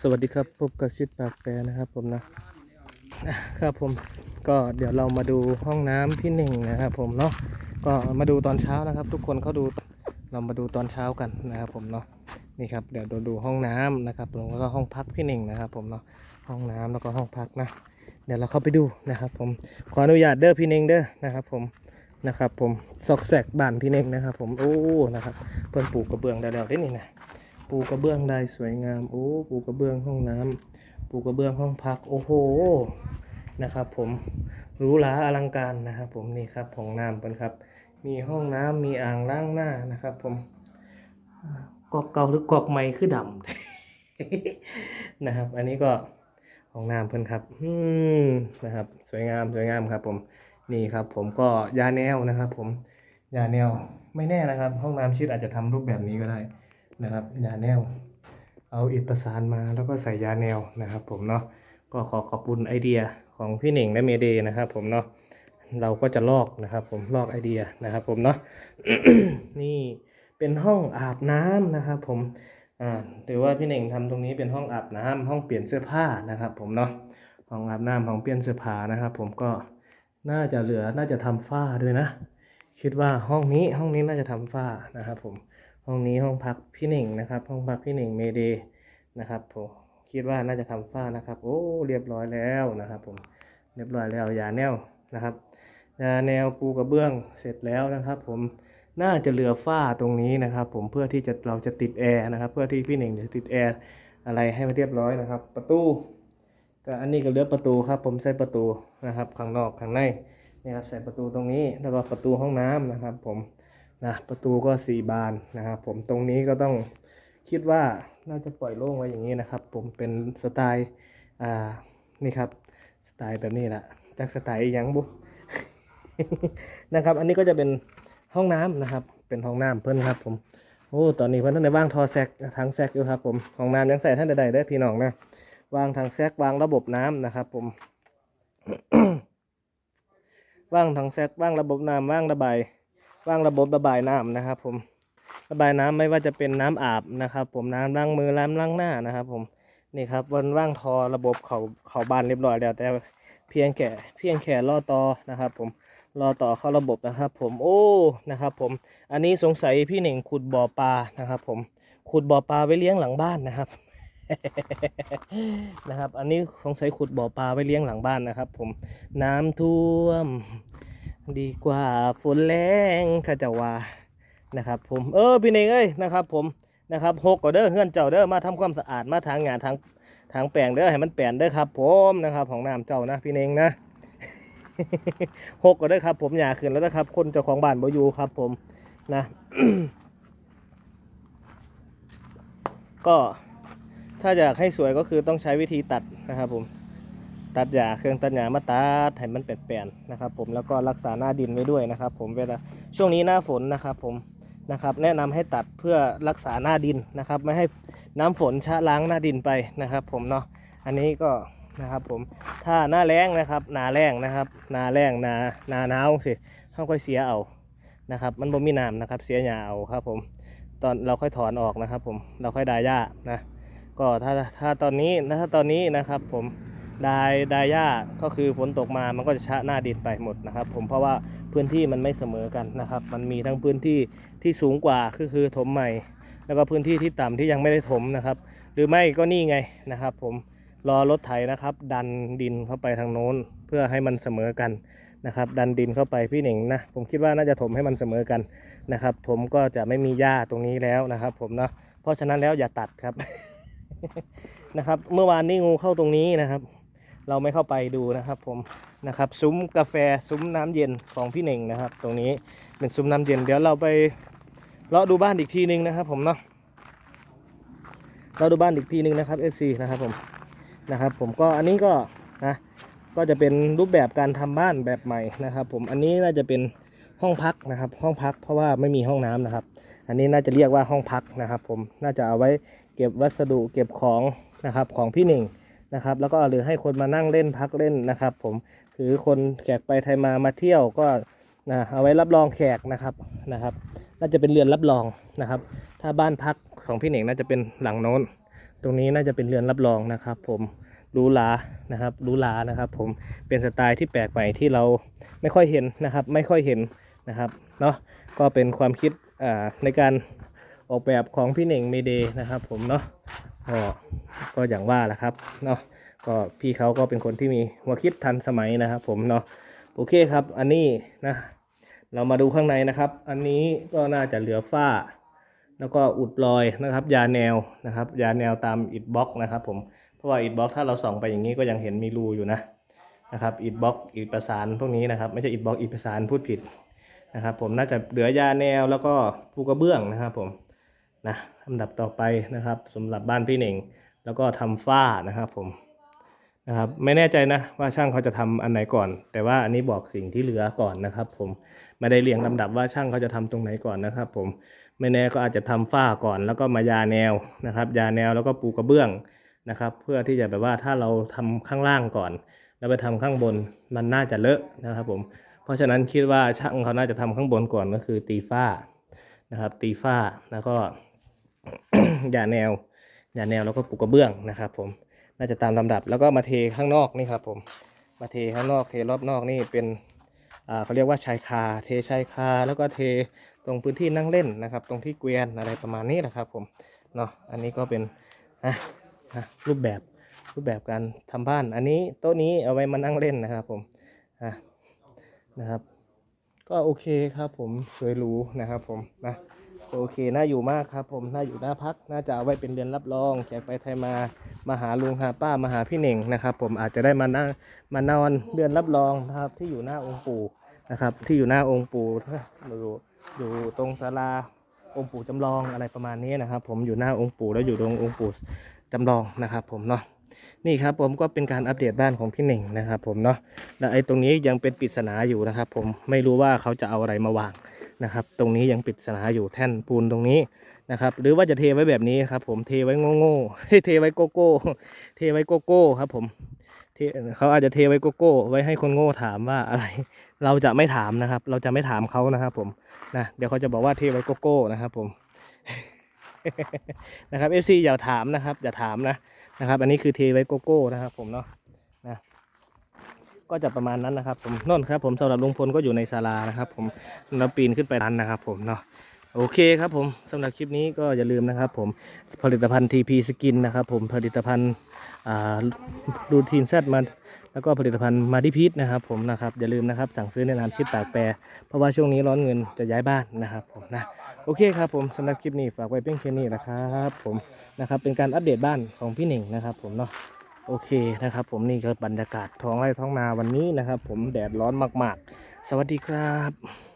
สวัสดีครับพบกับชิดปากแปรนะครับผมนะครับผมก็เดี๋ยวเรามาดูห้องน้ำพี่หนึ่งนะครับผมเนาะก็มาดูตอนเช้านะครับ ทุกคนเขาดูเรามาดูตอนเช้ากันนะครับผมเนาะนี่ครับเดี๋ยวเราดูห้องน้ำนะครับผมแล้วก็ห้องพักพี่หนึ่งนะครับผมเนาะห้องน้ำแล้วก็ห้องพักนะเดี๋ยวเราเข้าไปดูนะครับ ผมขออนุญาตเด้อพี่หนึ่งเด้อนะครับผมนะครับผมซอกแซกบ้านพี่หนึ่งนะครับ ผมโอ้นะครับเพิ่นปลูกกระเบื้องได้แล้วได้นี่นะ ปูกระเบื้องได้สวยงาม โอ้ ปูกระเบื้องห้องน้ำปูกระเบื้องห้องพัก โอ้โห นะครับผม หรูหราอลังการนะครับผมนี่ครับห้องน้ำเป็นครับ มีห้องน้ำมีอ่างล้างหน้านะครับผม กอกเก่าหรือกอกใหม่คือดำนะครับ อันนี้ก็ห้องน้ำเพิ่นครับ อืม นะครับ สวยงามสวยงามครับ ผม นี่ครับ ผมก็ยาแนวนะครับ ผม ยาแนว ไม่แน่นะครับ ห้องน้ำชิดอาจจะทำรูปแบบนี้ก็ได้ นะครับยาแนว เอาอิฐประสานมาแล้วก็ใส่ยาแนวนะครับ ผมเนาะก็ขอขอบคุณไอเดียของพี่หนิงและเมเดย์นะครับ ผมเนาะเราก็จะลอกนะครับ ผมลอกไอเดียนะครับ ผมเนาะนี่เป็นห้องอาบน้ำนะครับ ผมอ่าหรือว่าพี่หนิงทำตรงนี้เป็นห้องอาบน้ำห้องเปลี่ยนเสื้อผ้านะครับ ผมเนาะห้องอาบน้ำห้องเปลี่ยนเสื้อผ้านะครับ ผมก็น่าจะเหลือน่าจะทำฝ้าด้วยนะ คิดว่าห้องนี้ห้องนี้น่าจะทำฝ้านะครับ ผม ห้องนี้ห้องพักพี่หนึ่งนะครับ ห้องพักพี่หนึ่งเมเดนะครับผมคิดว่าน่าจะทำฝ้านะครับ โอ้เรียบร้อยแล้วนะครับ ผมเรียบร้อยแล้วยาแนวนะครับยาแนวปูกระเบื้องเสร็จแล้วนะครับ ผมน่าจะเหลือฝ้าตรงนี้นะครับ ผมเพื่อที่จะเราจะติดแอร์นะครับ เพื่อที่พี่หนึ่งจะติดแอร์อะไรให้มันเรียบร้อยนะครับ ประตูก็อันนี้ก็เหลือประตูครับ ผมใส่ประตูนะครับข้างนอกข้างในนี่ครับใส่ประตูตรงนี้แล้วก็ประตูห้องน้ำนะครับ ผม นะประตูก็สี่บานนะครับผมตรงนี้ก็ต้องคิดว่าน่าจะปล่อยโล่งไว้อย่างนี้นะครับ ผมเป็นสไตล์อ่านี่ครับสไตล์แบบนี้แหละจากสไตล์อีหยังบุนะครับ อันนี้ก็จะเป็นห้องน้ำนะครับ เป็นห้องน้ำเพิ่อนครับ ผมโอ้ตอนนี้เพิ่อนท่านได้ว่างทอแซกทางแซกอยู่ครับ ผมห้องน้ำยังใส่ท่านใดได้พี่น้องนะวางทางแซกวางระบบน้ำนะครับ ผมว่างทางแซกว่างระบบน้ำว่างระบาย ว่างระบบระบายน้ำนะครับ ผมระบายน้ำไม่ว่าจะเป็นน้ำอาบนะครับ ผมน้ำล้างมือล้างล้างหน้านะครับ ผมนี่ครับบนว่างทอระบบเขาเขาบานเรียบร้อยแล้ว แต่เพียงแค่เพียงแค่รอต่อนะครับ ผมรอต่อเข้าระบบนะครับ ผมโอ้นะครับ ผมอันนี้สงสัยพี่หนึ่งขุดบ่อปลานะครับ ผมขุดบ่อปลาไว้เลี้ยงหลังบ้านนะครับนะครับ อันนี้สงสัยขุดบ่อปลาไว้เลี้ยงหลังบ้านนะครับ ผมน้ำท่วม ดีกว่าฝนแรงข้าจะว่านะครับ ผมเออพี่เองเอ้ยนะครับ ผมนะครับหกก็เด้อเฮือนเจ้าเด้อมาทำความสะอาดมาทางงานทางทางแปลงเด้อให้มันแปลนเด้อครับ ผมนะครับของน้ำเจ้านะพี่เองนะหกก็เด้อครับผมอย่าขึ้นแล้วนะครับ คนเจ้าของบ้านบ่อยู่ครับ ผมนะ ก็ถ้าอยากให้สวยก็คือต้องใช้วิธีตัดนะครับผม ตัดหญ้าเครื่องตัดหญ้ามาตัดให้มันแปลนๆนะครับ ผมแล้วก็รักษาหน้าดินไว้ด้วยนะครับ ผมเวลาช่วงนี้หน้าฝนนะครับผมนะครับแนะนำให้ตัดเพื่อรักษาหน้าดินนะครับ ไม่ให้น้ำฝนชะล้างหน้าดินไปนะครับ ผมเนาะอันนี้ก็นะครับผมถ้าหน้าแล้งนะครับนาแล้งนะครับนาแล้งนานาหนาวสิเขาค่อยเสียเอานะครับ มันบ่มีน้ำนะครับ เสียหญ้าเอาครับ ผมตอนเราค่อยถอนออกนะครับ ผมเราค่อยดายหญ้านะก็ถ้าถ้าตอนนี้ถ้าตอนนี้นะครับ ผม ดายดายหญ้าก็คือฝนตกมามันก็จะชะหน้าดินไปหมดนะครับ ผมเพราะว่าพื้นที่มันไม่เสมอกันนะครับ มันมีทั้งพื้นที่ที่สูงกว่าคือคือถมใหม่ แล้วก็พื้นที่ที่ต่ำที่ยังไม่ได้ถมนะครับ หรือไม่ก็นี่ไงนะครับ ผมรอรถไถนะครับ ดันดินเข้าไปทางโน้น เพื่อให้มันเสมอกันนะครับ ดันดินเข้าไปพี่หนิงนะผมคิดว่าน่าจะถมให้มันเสมอกันนะครับถมก็จะไม่มีหญ้าตรงนี้แล้วนะครับ ผมเนาะเพราะฉะนั้นแล้วอย่าตัดครับนะครับ เมื่อวานนี้งูเข้าตรงนี้นะครับ เราไม่เข้าไปดูนะครับผมนะครับซุ้มกาแฟซุ้มน้ำเย็นของพี่เน่งนะครับ ตรงนี้เป็นซุ้มน้ำเย็น เดี๋ยวเราไปเลาะดูบ้านอีกทีนึงนะครับผมเนาะเราดูบ้านอีกทีนึงนะครับ FC นะครับผมนะครับ ผมก็อันนี้ก็นะก็จะเป็นรูปแบบการทำบ้านแบบใหม่นะครับ ผมอันนี้น่าจะเป็นห้องพักนะครับ ห้องพักเพราะว่าไม่มีห้องน้ำนะครับ อันนี้น่าจะเรียกว่าห้องพักนะครับ ผมน่าจะเอาไว้เก็บวัสดุเก็บของนะครับของพี่เน่ง นะครับ แล้วก็หรือให้คนมานั่งเล่นพักเล่นนะครับ ผมคือคนแขกไปไทยมามาเที่ยวก็นะเอาไว้รับรองแขกนะครับนะครับ น่าจะเป็นเรือนรับรองนะครับ ถ้าบ้านพักของพี่เหน่งน่าจะเป็นหลังโน้น ตรงนี้น่าจะเป็นเรือนรับรองนะครับ ผมรูหรานะครับรูหรานะครับ ผมเป็นสไตล์ที่แปลกใหม่ที่เราไม่ค่อยเห็นนะครับ ไม่ค่อยเห็นนะครับเนาะก็เป็นความคิดอ่าในการออกแบบของพี่เหน่งเมเดนะครับ ผมเนาะ ก็ก็อย่างว่าแหละครับเนาะก็พี่เขาก็เป็นคนที่มีหัวคิดทันสมัยนะครับ ผมเนาะโอเคครับอันนี้นะเรามาดูข้างในนะครับ อันนี้ก็น่าจะเหลือฝ้า แล้วก็อุดรอยนะครับ ยาแนวนะครับ ยาแนวตามอิฐบล็อกนะครับ ผมเพราะว่าอิฐบล็อกถ้าเราส่องไปอย่างนี้ก็ยังเห็นมีรูอยู่นะนะครับอิฐบล็อกอิฐประสานพวกนี้นะครับไม่ใช่อิฐบล็อกอิฐประสานพูดผิดนะครับ ผมน่าจะเหลือยาแนวแล้วก็ปูกระเบื้องนะครับ ผม นะลำดับต่อไปนะครับสำหรับบ้านพี่เหน่ง แล้วก็ทำฝ้านะครับผมนะครับไม่แน่ใจนะว่าช่างเขาจะทำอันไหนก่อน แต่ว่าอันนี้บอกสิ่งที่เหลือก่อนนะครับ ผมไม่ได้เรียงลำดับว่าช่างเขาจะทำตรงไหนก่อนนะครับ ผมไม่แน่ก็อาจจะทำฝ้าก่อน แล้วก็มายาแนวนะครับ ยาแนวแล้วก็ปูกระเบื้องนะครับ เพื่อที่จะแบบว่าถ้าเราทำข้างล่างก่อน แล้วไปทำข้างบนมันน่าจะเลอะนะครับ ผมเพราะฉะนั้นคิดว่าช่างเขาน่าจะทำข้างบนก่อนก็คือตีฝ้านะครับ ตีฝ้าแล้วก็ ยาแนวยาแนวแล้วก็ปูกระเบื้องนะครับ ผมน่าจะตามลำดับแล้วก็มาเทข้างนอกนี่ครับผมมาเทข้างนอกเทรอบนอกนี่เป็นเขาเรียกว่าชายคา เทชายคา แล้วก็เทตรงพื้นที่นั่งเล่นนะครับ ตรงที่เกวียนอะไรประมาณนี้นะครับผมเนาะอันนี้ก็เป็นนะนะรูปแบบรูปแบบการทำบ้าน อันนี้โต๊ะนี้เอาไว้มานั่งเล่นนะครับผมอะนะครับ ก็โอเคครับผมสวยหรูนะครับผมนะ โอเค น่าอยู่มากครับผม น่าอยู่น่าพัก น่าจะเอาไว้เป็นเรือนรับรอง แขกไปไทยมา มาหาลุงหาป้า มาหาพี่เหน่งนะครับผม อาจจะได้มานั่งมานอนเรือนรับรองนะครับ ที่อยู่หน้าองค์ปู่นะครับ ที่อยู่หน้าองค์ปู่อยู่อยู่ตรงศาลาองค์ปู่จำลองอะไรประมาณนี้นะครับ ผม อยู่หน้าองค์ปู่แล้วอยู่ตรงองค์ปู่จำลองนะครับ ผมเนาะนี่ครับผมก็เป็นการอัปเดตบ้านของพี่หนึ่งนะครับ ผมเนาะและไอ้ตรงนี้ยังเป็นปริศนาอยู่นะครับ ผมไม่รู้ว่าเขาจะเอาอะไรมาวาง นะครับ ตรงนี้ยังปริศนาอยู่แท่นปูนตรงนี้นะครับ หรือว่าจะเทไว้แบบนี้ครับ ผมเทไว้โง่ๆเทไว้โกโก้ เทไว้โกโก้ครับ ผมเทเขาอาจจะเทไว้โกโก้ ไว้ให้คนโง่ถามว่าอะไร เราจะไม่ถามนะครับ เราจะไม่ถามเขานะครับ ผมนะเดี๋ยวเขาจะบอกว่าเทไว้โกโก้นะครับ ผมนะครับเอฟซีอย่าถามนะครับ อย่าถามนะนะครับ อันนี้คือเทไว้โกโก้นะครับ ผมเนาะ ก็จะประมาณนั้นนะครับผมนั่นครับผมสำหรับลุงพลก็อยู่ในศาลานะครับ ผมเราปีนขึ้นไปนั้นนะครับ ผมเนาะโอเคครับผมสำหรับคลิปนี้ก็อย่าลืมนะครับ ผมผลิตภัณฑ์ TP Skin นะครับผมผลิตภัณฑ์รูทีนแซดมาแล้วก็ผลิตภัณฑ์มาดิพีทนะครับผมนะครับอย่าลืมนะครับสั่งซื้อในนามชิดปากแปรเพราะว่าช่วงนี้ร้อนเงินจะย้ายบ้านนะครับผมนะโอเคครับผมสำหรับคลิปนี้ฝากไว้เพียงแค่นี้นะครับผมนะครับเป็นการอัปเดตบ้านของพี่หนิงนะครับผมเนาะ โอเคนะครับ ผมนี่ก็บรรยากาศท้องไร่ท้องนาวันนี้นะครับ ผมแดดร้อนมาก ๆ สวัสดีครับ